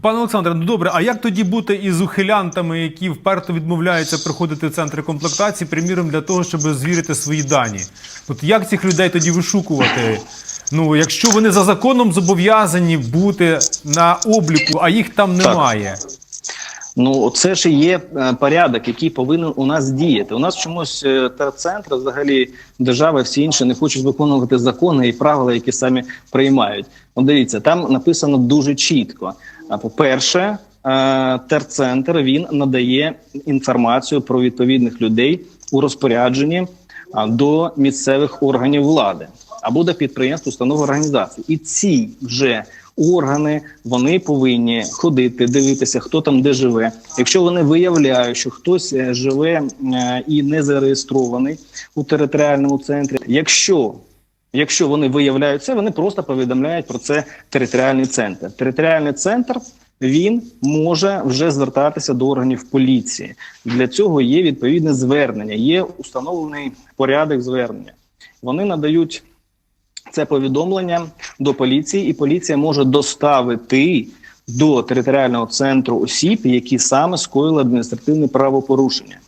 Пане Олександре, ну добре, а як тоді бути із ухилянтами, які вперто відмовляються приходити в центри комплектації, приміром, для того, щоб звірити свої дані? От як цих людей тоді вишукувати? Ну, якщо вони за законом зобов'язані бути на обліку, а їх там немає. Ну, це ж і є е, порядок, який повинен у нас діяти. У нас чомусь е, терцентр, взагалі, держава, всі інші не хочуть виконувати закони і правила, які самі приймають. Ну, дивіться, там написано дуже чітко. По-перше, е, терцентр він надає інформацію про відповідних людей у розпорядженні до місцевих органів влади або до підприємств, установ організацій. І ці вже органи вони повинні ходити, дивитися, хто там де живе. Якщо вони виявляють, що хтось е, живе е, і не зареєстрований у територіальному центрі, якщо Якщо вони виявляють це, вони просто повідомляють про це територіальний центр. Територіальний центр він може вже звертатися до органів поліції. Для цього є відповідне звернення, є установлений порядок звернення. Вони надають це повідомлення до поліції, і поліція може доставити до територіального центру осіб, які саме скоїли адміністративне правопорушення.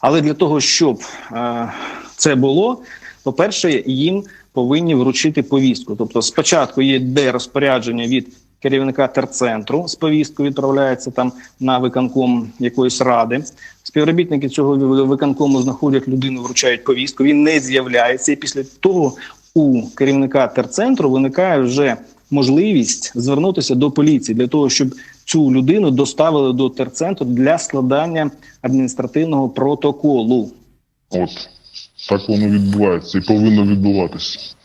Але для того, щоб е, це було, по-перше, їм повинні вручити повістку. Тобто, спочатку є де розпорядження від керівника терцентру з повісткою відправляється там на виконком якоїсь ради. Співробітники цього ви- виконкому знаходять людину, вручають повістку. Він не з'являється. І після того у керівника терцентру виникає вже можливість звернутися до поліції для того, щоб цю людину доставили до терцентру для складання адміністративного протоколу. От так воно відбувається і повинно відбуватися.